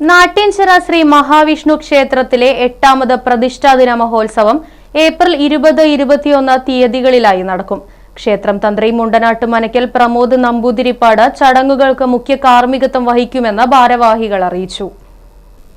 Natyanchira Shri Mahavishnu ക്ഷേത്രത്തിലെ എട്ടാമത് പ്രതിഷ്ഠാദിന മഹോത്സവം ഏപ്രിൽ ഇരുപത് ഇരുപത്തിയൊന്ന് തീയതികളിലായി നടക്കും. ക്ഷേത്രം തന്ത്രി മുണ്ടനാട്ട് മനക്കൽ പ്രമോദ് നമ്പൂതിരിപ്പാട് ചടങ്ങുകൾക്ക് മുഖ്യ കാർമ്മികത്വം വഹിക്കുമെന്ന് ഭാരവാഹികൾ അറിയിച്ചു.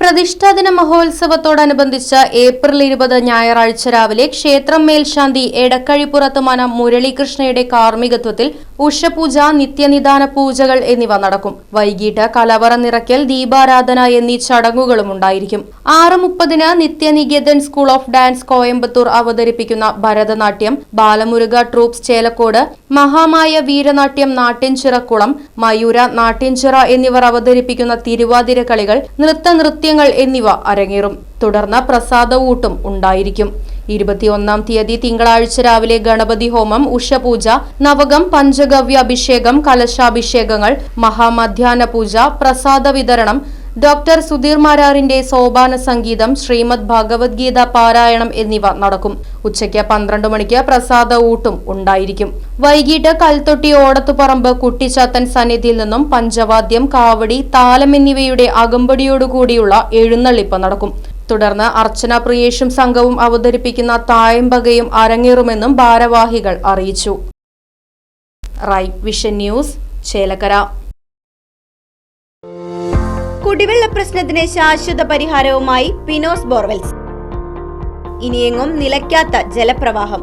പ്രതിഷ്ഠാദിന മഹോത്സവത്തോടനുബന്ധിച്ച് ഏപ്രിൽ ഇരുപത് ഞായറാഴ്ച രാവിലെ ക്ഷേത്രം മേൽശാന്തി എടക്കഴിപ്പുറത്ത് മനം മുരളീകൃഷ്ണയുടെ കാർമ്മികത്വത്തിൽ ഉഷപൂജ നിത്യനിദാന പൂജകൾ എന്നിവ നടക്കും. വൈകിട്ട് കലവറ നിറയ്ക്കൽ ദീപാരാധന എന്നീ ചടങ്ങുകളും ഉണ്ടായിരിക്കും. ആറ് മുപ്പതിന് Nityaniketan school of dance Coimbatore അവതരിപ്പിക്കുന്ന ഭരതനാട്യം ബാലമുരുക ട്രൂപ്സ് ചേലക്കോട് മഹാമായ വീരനാട്യം നാട്യൻചിറക്കുളം മയൂര നാട്യൻചിറ എന്നിവർ അവതരിപ്പിക്കുന്ന തിരുവാതിര കളികൾ നൃത്തനൃത്യങ്ങൾ എന്നിവ അരങ്ങേറും. തുടർന്ന് പ്രസാദ ഊട്ടും ഉണ്ടായിരിക്കും. ഇരുപത്തിയൊന്നാം തീയതി തിങ്കളാഴ്ച രാവിലെ ഗണപതി ഹോമം ഉഷപൂജ നവകം പഞ്ചഗവ്യ അഭിഷേകം കലശാഭിഷേകങ്ങൾ മഹാമധ്യാന പൂജ പ്രസാദ വിതരണം ഡോക്ടർ സുധീർ മാരാറിന്റെ സോപാന സംഗീതം ശ്രീമദ് ഭഗവത്ഗീത പാരായണം എന്നിവ നടക്കും. ഉച്ചയ്ക്ക് പന്ത്രണ്ട് മണിക്ക് പ്രസാദ ഊട്ടും ഉണ്ടായിരിക്കും. വൈകിട്ട് കൽത്തൊട്ടി ഓടത്തുപറമ്പ് കുട്ടിച്ചാത്തൻ സന്നിധിയിൽ നിന്നും പഞ്ചവാദ്യം കാവടി താലം എന്നിവയുടെ അകമ്പടിയോടുകൂടിയുള്ള എഴുന്നള്ളിപ്പ് നടക്കും. തുടർന്ന് അർച്ചന പ്രിയേഷും സംഘവും അവതരിപ്പിക്കുന്ന തായമ്പകയും അരങ്ങേറുമെന്നും ഭാരവാഹികൾ അറിയിച്ചു. Vision news Chelakkara. കുടിവെള്ള പ്രശ്നത്തിന് ശാശ്വത പരിഹാരവുമായി പിനോസ് ബോർവെൽസ്. ഇനിയെങ്ങും നിലയ്ക്കാത്ത ജലപ്രവാഹം.